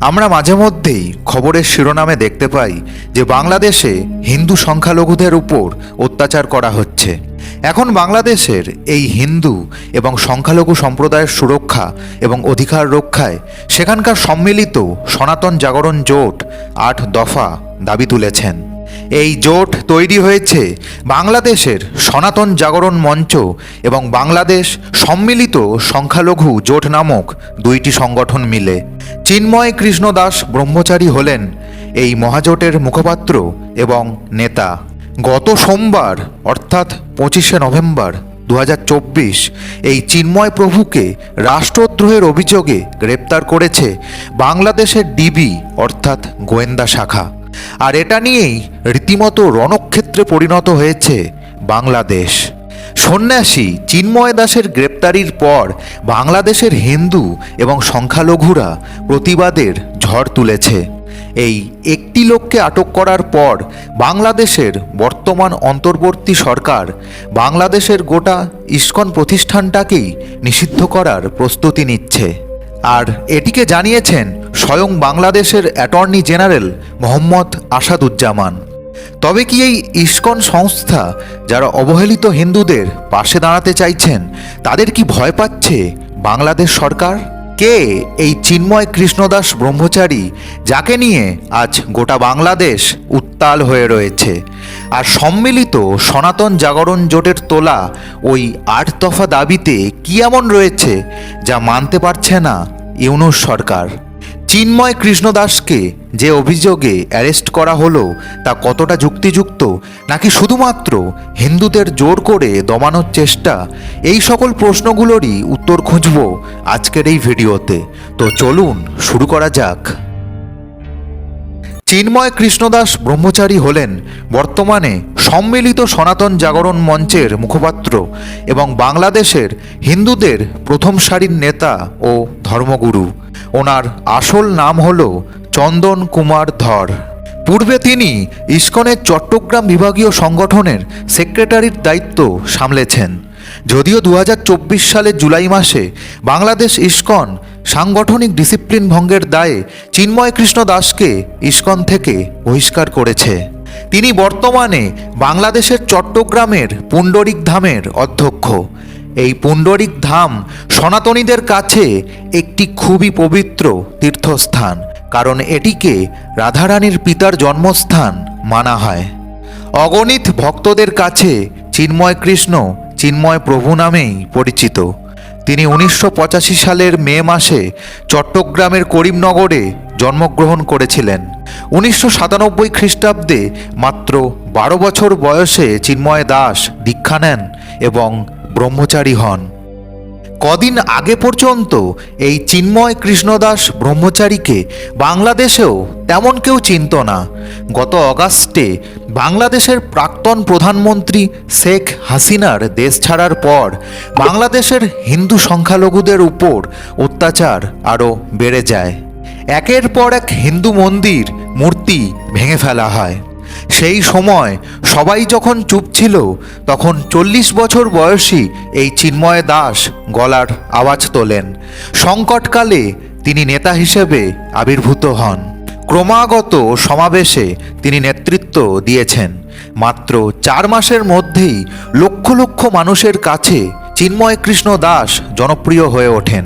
আমরা মাঝে মধ্যেই খবরের শিরোনামে দেখতে পাই যে বাংলাদেশে হিন্দু সংখ্যালঘুদের উপর অত্যাচার করা হচ্ছে। এখন বাংলাদেশের এই হিন্দু এবং সংখ্যালঘু সম্প্রদায়ের সুরক্ষা এবং অধিকার রক্ষায় সেখানকার সম্মিলিত সনাতন জাগরণ জোট আট দফা দাবি তুলেছেন। এই জোট তৈরি হয়েছে বাংলাদেশের সনাতন জাগরণ মঞ্চ এবং বাংলাদেশ সম্মিলিত সংখ্যালঘু জোট নামক দুইটি সংগঠন মিলে। চিন্ময় কৃষ্ণ দাস ব্রহ্মচারী হলেন এই মহাজোটের মুখপাত্র এবং নেতা। গত সোমবার, অর্থাৎ পঁচিশে নভেম্বর দু হাজার চব্বিশ, এই চিন্ময় প্রভুকে রাষ্ট্রদ্রোহের অভিযোগে গ্রেপ্তার করেছে বাংলাদেশের ডিবি, অর্থাৎ গোয়েন্দা শাখা। আর এটা নিয়েই রীতিমতো রণক্ষেত্রে পরিণত হয়েছে বাংলাদেশ। সন্ন্যাসী চিন্ময় দাসের গ্রেপ্তারির পর বাংলাদেশের হিন্দু এবং সংখ্যালঘুরা প্রতিবাদের ঝড় তুলেছে। এই একটি লোককে আটক করার পর বাংলাদেশের বর্তমান অন্তর্বর্তী সরকার বাংলাদেশের গোটা ইস্কন প্রতিষ্ঠানটাকেই নিষিদ্ধ করার প্রস্তুতি নিচ্ছে। আর এটিকে জানিয়েছেন স্বয়ং বাংলাদেশের অ্যাটর্নি জেনারেল মোহাম্মদ আসাদুজ্জামান। তবে কি এই ইস্কন সংস্থা, যারা অবহেলিত হিন্দুদের পাশে দাঁড়াতে চাইছেন, তাদের কি ভয় পাচ্ছে বাংলাদেশ সরকার? কে এই চিন্ময় কৃষ্ণদাস ব্রহ্মচারী, যাকে নিয়ে আজ গোটা বাংলাদেশ উত্তাল হয়ে রয়েছে? আর সম্মিলিত সনাতন জাগরণ জোটের তোলা ওই আট দফা দাবিতে কি এমন রয়েছে, যা মানতে পারছে না ইউনুস সরকার? চিন্ময় কৃষ্ণদাসকে যে অভিযোগে অ্যারেস্ট করা হলো, তা কতটা যুক্তিযুক্ত, নাকি শুধুমাত্র হিন্দুদের জোর করে দমানোর চেষ্টা? এই সকল প্রশ্নগুলোরই উত্তর খুঁজব আজকের এই ভিডিওতে। তো চলুন, শুরু করা যাক। চিন্ময় কৃষ্ণদাস ব্রহ্মচারী হলেন বর্তমানে সম্মিলিত সনাতন জাগরণ মঞ্চের মুখপাত্র এবং বাংলাদেশের হিন্দুদের প্রথম সারির নেতা ও ধর্মগুরু। ওনার আসল নাম হল চন্দন কুমার ধর। পূর্বে তিনি ইস্কনের চট্টগ্রাম বিভাগীয় সংগঠনের সেক্রেটারির দায়িত্ব সামলেছেন। যদিও দু হাজার চব্বিশ সালের জুলাই মাসে বাংলাদেশ ইস্কন সাংগঠনিক ডিসিপ্লিন ভঙ্গের দায়ে চিন্ময় কৃষ্ণ দাসকে ইস্কন থেকে বহিষ্কার করেছে। তিনি বর্তমানে বাংলাদেশের চট্টগ্রামের পুণ্ডরিক ধামের অধ্যক্ষ। এই পুণ্ডরিক ধাম সনাতনীদের কাছে একটি খুবই পবিত্র তীর্থস্থান, কারণ এটিকে রাধারানীর পিতার জন্মস্থান মানা হয়। অগণিত ভক্তদের কাছে চিন্ময় কৃষ্ণ, চিন্ময় প্রভু নামেই পরিচিত। তিনি উনিশশো পঁচাশি সালের মে মাসে চট্টগ্রামের করিমনগরে জন্মগ্রহণ করেছিলেন। উনিশশো সাতানব্বই খ্রিস্টাব্দে মাত্র বারো বছর বয়সে চিন্ময় দাস দীক্ষা নেন এবং ব্রহ্মচারী হন। কদিন আগে পর্যন্ত এই চিন্ময় কৃষ্ণদাস ব্রহ্মচারীকে বাংলাদেশেও তেমন কেউ চিনত না। গত অগাস্টে বাংলাদেশের প্রাক্তন প্রধানমন্ত্রী শেখ হাসিনার দেশ ছাড়ার পর বাংলাদেশের হিন্দু সংখ্যালঘুদের উপর অত্যাচার আরও বেড়ে যায়। একের পর এক হিন্দু মন্দির, মূর্তি ভেঙে ফেলা হয়। সেই সময় সবাই যখন চুপ ছিল, তখন চল্লিশ বছর বয়সী এই চিন্ময় দাস গলার আওয়াজ তোলেন। সংকটকালে তিনি নেতা হিসেবে আবির্ভূত হন। ক্রমাগত সমাবেশে তিনি নেতৃত্ব দিয়েছেন। মাত্র চার মাসের মধ্যেই লক্ষ লক্ষ মানুষের কাছে চিন্ময় কৃষ্ণ দাস জনপ্রিয় হয়ে ওঠেন।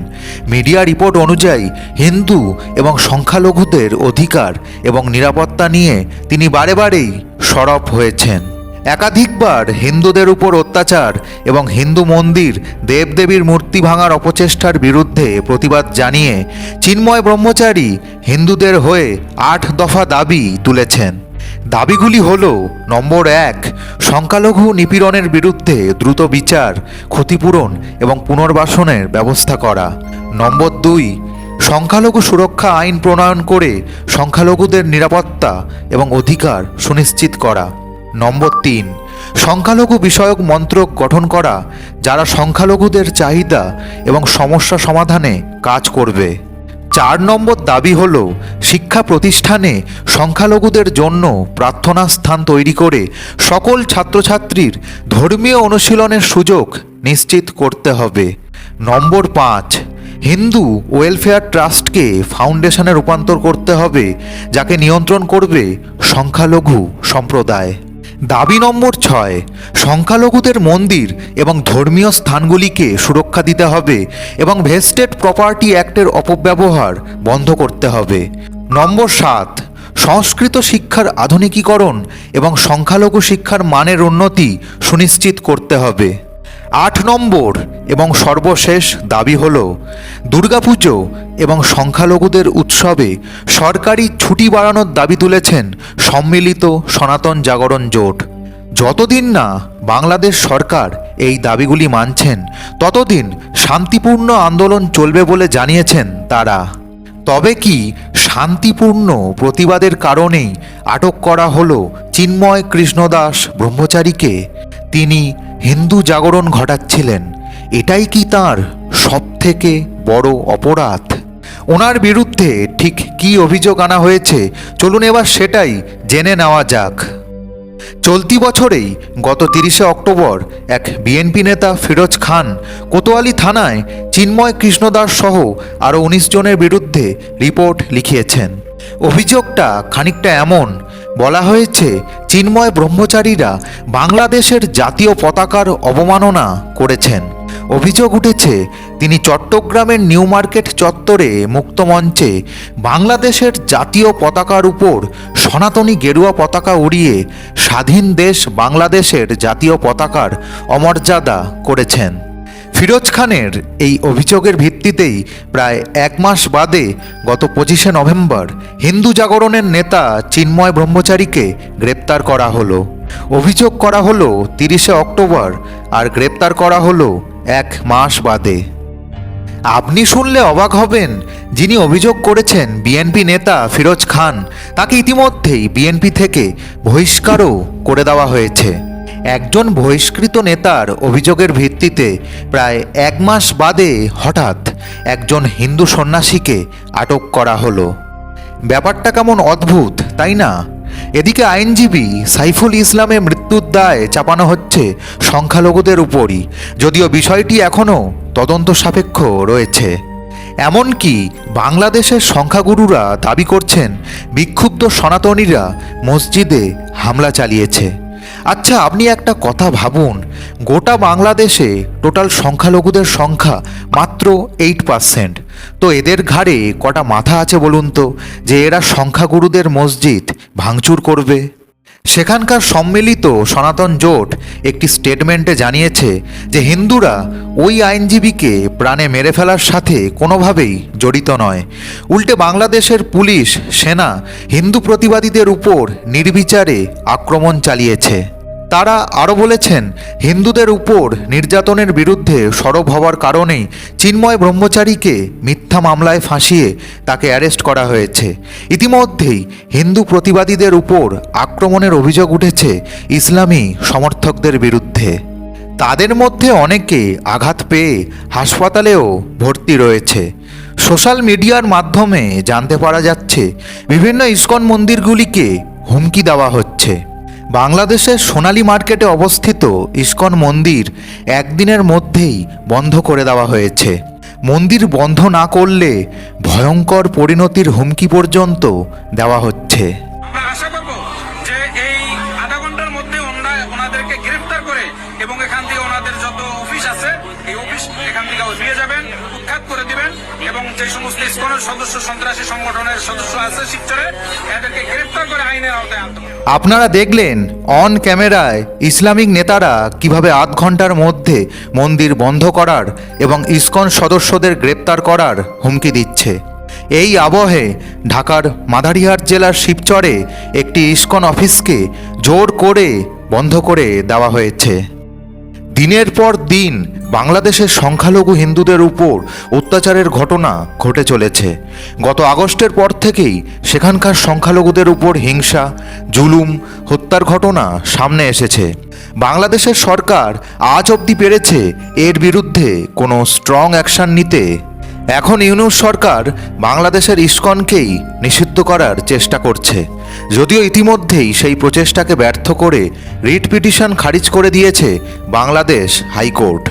মিডিয়া রিপোর্ট অনুযায়ী হিন্দু এবং সংখ্যালঘুদের অধিকার এবং নিরাপত্তা নিয়ে তিনি বারে বারেই সরব হয়েছেন। একাধিকবার হিন্দুদের উপর অত্যাচার এবং হিন্দু মন্দির দেবদেবীর মূর্তি ভাঙার অপচেষ্টার বিরুদ্ধে প্রতিবাদ জানিয়ে চিন্ময় ব্রহ্মচারী হিন্দুদের হয়ে আট দফা দাবি তুলেছেন। দাবিগুলি হল, নম্বর এক, সংখ্যালঘু নিপীড়নের বিরুদ্ধে দ্রুত বিচার, ক্ষতিপূরণ এবং পুনর্বাসনের ব্যবস্থা করা। নম্বর দুই, সংখ্যালঘু সুরক্ষা আইন প্রণয়ন করে সংখ্যালঘুদের নিরাপত্তা এবং অধিকার সুনিশ্চিত করা। নম্বর তিন, সংখ্যালঘু বিষয়ক মন্ত্রক গঠন করা, যারা সংখ্যালঘুদের চাহিদা এবং সমস্যা সমাধানে কাজ করবে। চার নম্বর দাবি হল শিক্ষা প্রতিষ্ঠানে সংখ্যালঘুদের জন্য প্রার্থনা স্থান তৈরি করে সকল ছাত্রছাত্রীর ধর্মীয় অনুশীলনের সুযোগ নিশ্চিত করতে হবে। নম্বর পাঁচ, হিন্দু ওয়েলফেয়ার ট্রাস্টকে ফাউন্ডেশনে রূপান্তর করতে হবে, যাকে নিয়ন্ত্রণ করবে সংখ্যালঘু সম্প্রদায়। দাবি নম্বর ছয়, সংখ্যালঘুদের মন্দির এবং ধর্মীয় স্থানগুলিকে সুরক্ষা দিতে হবে এবং ভেস্টেড প্রপার্টি অ্যাক্টের অপব্যবহার বন্ধ করতে হবে। নম্বর সাত, সংস্কৃত শিক্ষার আধুনিকীকরণ এবং সংখ্যালঘু শিক্ষার মানের উন্নতি সুনিশ্চিত করতে হবে। আট নম্বর এবং সর্বশেষ দাবি হল, দুর্গাপুজো এবং সংখ্যালঘুদের উৎসবে সরকারি ছুটি বাড়ানোর দাবি তুলেছেন সম্মিলিত সনাতন জাগরণ জোট। যতদিন না বাংলাদেশ সরকার এই দাবিগুলি মানছেন, ততদিন শান্তিপূর্ণ আন্দোলন চলবে বলে জানিয়েছেন তারা। তবে কি শান্তিপূর্ণ প্রতিবাদের কারণেই আটক করা হলো চিন্ময় কৃষ্ণদাস ব্রহ্মচারীকে, তিনি হিন্দু জাগরণ ঘটাচ্ছিলেন। এটাই কি তার সবথেকে বড় অপরাধ? ওনার বিরুদ্ধে ঠিক কী অভিযোগ আনা হয়েছে? চলুন এবার সেটাই জেনে নেওয়া যাক। চলতি বছরেই গত তিরিশে অক্টোবর এক বিএনপি নেতা ফিরোজ খান কোতোয়ালি থানায় চিন্ময় কৃষ্ণদাস সহ আরও উনিশ জনের বিরুদ্ধে রিপোর্ট লিখিয়েছেন। অভিযোগটা খানিকটা এমন বলা হয়েছে, চিন্ময় ব্রহ্মচারীরা বাংলাদেশের জাতীয় পতাকার অবমাননা করেছেন। অভিযোগ উঠেছে, তিনি চট্টগ্রামের নিউ মার্কেট চত্বরে মুক্তমঞ্চে বাংলাদেশের জাতীয় পতাকার উপর সনাতনী গেরুয়া পতাকা উড়িয়ে স্বাধীন দেশ বাংলাদেশের জাতীয় পতাকার অমর্যাদা করেছেন। ফিরোজ খানের এই অভিযোগের ভিত্তিতেই প্রায় এক মাস বাদে গত পঁচিশে নভেম্বর হিন্দু জাগরণের নেতা চিন্ময় ব্রহ্মচারীকে গ্রেপ্তার করা হলো। অভিযোগ করা হলো তিরিশে অক্টোবর আর গ্রেপ্তার করা হলো এক মাস বাদে। আপনি শুনলে অবাক হবেন যিনি অভিযোগ করেছেন বিএনপি নেতা ফিরোজ খান, তাকে ইতিমধ্যেই বিএনপি থেকে বহিষ্কারও করে দেওয়া হয়েছে। একজন বহিষ্কৃত নেতার অভিযোগের ভিত্তিতে প্রায় এক মাস বাদে হঠাৎ একজন হিন্দু সন্ন্যাসীকে আটক করা হলো। ব্যাপারটা কেমন অদ্ভুত, তাই না? এদিকে আইনজীবী সাইফুল ইসলামের মৃত্যুর দায় চাপানো হচ্ছে সংখ্যালঘুদের উপরই, যদিও বিষয়টি এখনও তদন্ত সাপেক্ষ রয়েছে। এমনকি বাংলাদেশের সংখ্যাগুরুরা দাবি করছেন, বিক্ষুব্ধ সনাতনীরা মসজিদে হামলা চালিয়েছে। আচ্ছা আপনি একটা কথা ভাবুন। গোটা বাংলাদেশে টোটাল সংখ্যালঘুদের সংখ্যা মাত্র এইট পার্সেন্ট তো এদের ঘাড়ে কটা মাথা আছে বলুন তো, যে এরা সংখ্যাগুরুদের মসজিদ ভাঙচুর করবে? সেখানকার সম্মিলিত সনাতন জোট একটি স্টেটমেন্টে জানিয়েছে যে হিন্দুরা ওই আইনজীবীকে প্রাণে মেরে ফেলার সাথে কোনোভাবেই জড়িত নয়। উল্টে বাংলাদেশের পুলিশ, সেনা, হিন্দু প্রতিবাদীদের উপর নির্বিচারে আক্রমণ চালিয়েছে। তারা আরও বলেছেন, হিন্দুদের উপর নির্যাতনের বিরুদ্ধে সরব হওয়ার কারণেই চিন্ময় ব্রহ্মচারীকে মিথ্যা মামলায় ফাঁসিয়ে তাকে অ্যারেস্ট করা হয়েছে। ইতিমধ্যেই হিন্দু প্রতিবাদীদের উপর আক্রমণের অভিযোগ উঠেছে ইসলামী সমর্থকদের বিরুদ্ধে। তাদের মধ্যে অনেকে আঘাত পেয়ে হাসপাতালেও ভর্তি রয়েছে। সোশ্যাল মিডিয়ার মাধ্যমে জানতে পারা যাচ্ছে, বিভিন্ন ইস্কন মন্দিরগুলিকে হুমকি দেওয়া হচ্ছে। বাংলাদেশের সোনালী মার্কেটে অবস্থিত ইস্কন মন্দির একদিনের মধ্যেই বন্ধ করে দেওয়া হয়েছে। মন্দির বন্ধ না করলে ভয়ঙ্কর পরিণতির হুমকি পর্যন্ত দেওয়া হচ্ছে। এবং এখান থেকে ওনাদের যত এই অফিস, এখান থেকে যাবেন, উৎখাত করে দিবেন এবং যে সমস্ত সদস্য, সন্ত্রাসী সংগঠনের সদস্য আছে শিবচরে এদেরকে গ্রেফতার করে আইনের আওতায় আনতে আপনারা দেখলেন অন ক্যামেরায় ইসলামিক নেতারা কীভাবে আধ ঘণ্টার মধ্যে মন্দির বন্ধ করার এবং ইসকন সদস্যদের গ্রেপ্তার করার হুমকি দিচ্ছে। এই আবহে ঢাকার মাদারিহাট জেলার শিবচরে একটি ইসকন অফিসকে জোর করে বন্ধ করে দেওয়া হয়েছে। দিনের পর দিন বাংলাদেশের সংখ্যালঘু হিন্দুদের উপর অত্যাচারের ঘটনা ঘটে চলেছে। গত আগস্টের পর থেকেই সেখানকার সংখ্যালঘুদের উপর হিংসা, জুলুম, হত্যার ঘটনা সামনে এসেছে। বাংলাদেশের সরকার আজ অবধি পেরেছে এর বিরুদ্ধে কোনো স্ট্রং অ্যাকশন নিতে। এখন ইউনুস সরকার বাংলাদেশের ইস্কনকেই নিষিদ্ধ করার চেষ্টা করছে। যদিও ইতিমধ্যেই সেই প্রচেষ্টাকে ব্যর্থ করে রিট পিটিশন খারিজ করে দিয়েছে বাংলাদেশ হাইকোর্ট।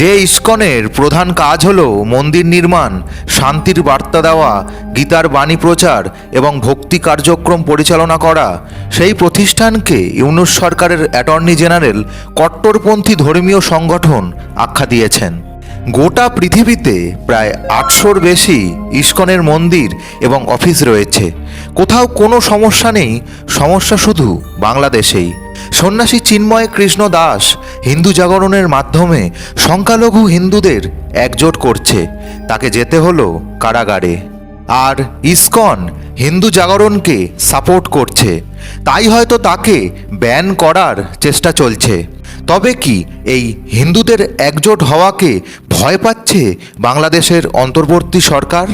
যে ইস্কনের প্রধান কাজ হল মন্দির নির্মাণ, শান্তির বার্তা দেওয়া, গীতার বাণী প্রচার এবং ভক্তি কার্যক্রম পরিচালনা করা, সেই প্রতিষ্ঠানকে ইউনুস সরকারের অ্যাটর্নি জেনারেল কট্টরপন্থী ধর্মীয় সংগঠন আখ্যা দিয়েছেন। গোটা পৃথিবীতে প্রায় আটশোর বেশি ইস্কনের মন্দির এবং অফিস রয়েছে। কোথাও কোনো সমস্যা নেই, সমস্যা শুধু বাংলাদেশেই। সন্ন্যাসী চিন্ময় কৃষ্ণ দাস হিন্দু জাগরণের মাধ্যমে সংখ্যালঘু হিন্দুদের একজোট করছে। তাকে যেতে হলো কারাগারে। আর ইসকন হিন্দু জাগরণকে সাপোর্ট করছে। তাই হয়তো তাকে ব্যান করার চেষ্টা চলছে। তবে কি এই হিন্দুদের একজোট হওয়াকে ভয় পাচ্ছে বাংলাদেশের অন্তর্বর্তী সরকার?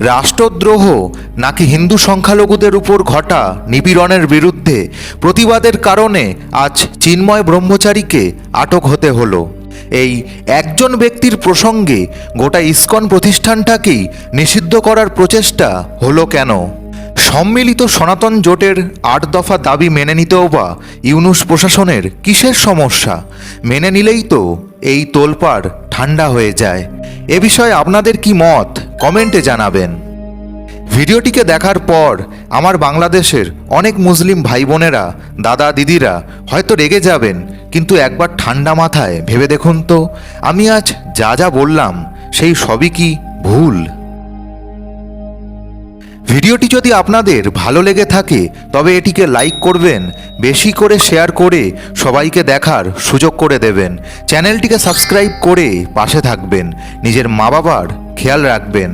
রাষ্ট্রদ্রোহ নাকি হিন্দু সংখ্যালঘুদের উপর ঘটা নিপীড়নের বিরুদ্ধে প্রতিবাদের কারণে আজ চিন্ময় ব্রহ্মচারীকে আটক হতে হলো। এই একজন ব্যক্তির প্রসঙ্গে গোটা ইস্কন প্রতিষ্ঠানটাকেই নিষিদ্ধ করার প্রচেষ্টা হলো কেন? সম্মিলিত সনাতন জোটের আট দফা দাবি মেনে নিতেও বা ইউনুস প্রশাসনের কিসের সমস্যা? মেনে নিলেই তো এই তোলপাড় ঠান্ডা হয়ে যায়। এ বিষয়ে আপনাদের কি মত? কমেন্টে জানাবেন। ভিডিওটিকে দেখার পর আমার বাংলাদেশের অনেক মুসলিম ভাই বোনেরা দাদা দিদিরা হয়তো রেগে যাবেন, কিন্তু একবার ঠান্ডা মাথায় ভেবে দেখুন তো, আমি আজ যা যা বললাম সেই সবই কি ভুল? ভিডিওটি যদি আপনাদের ভালো লেগে থাকে, তবে এটিকে লাইক করবেন, বেশি করে শেয়ার করে সবাইকে দেখার সুযোগ করে দেবেন, চ্যানেলটিকে সাবস্ক্রাইব করে পাশে থাকবেন, নিজের মা বাবার খেয়াল রাখবেন।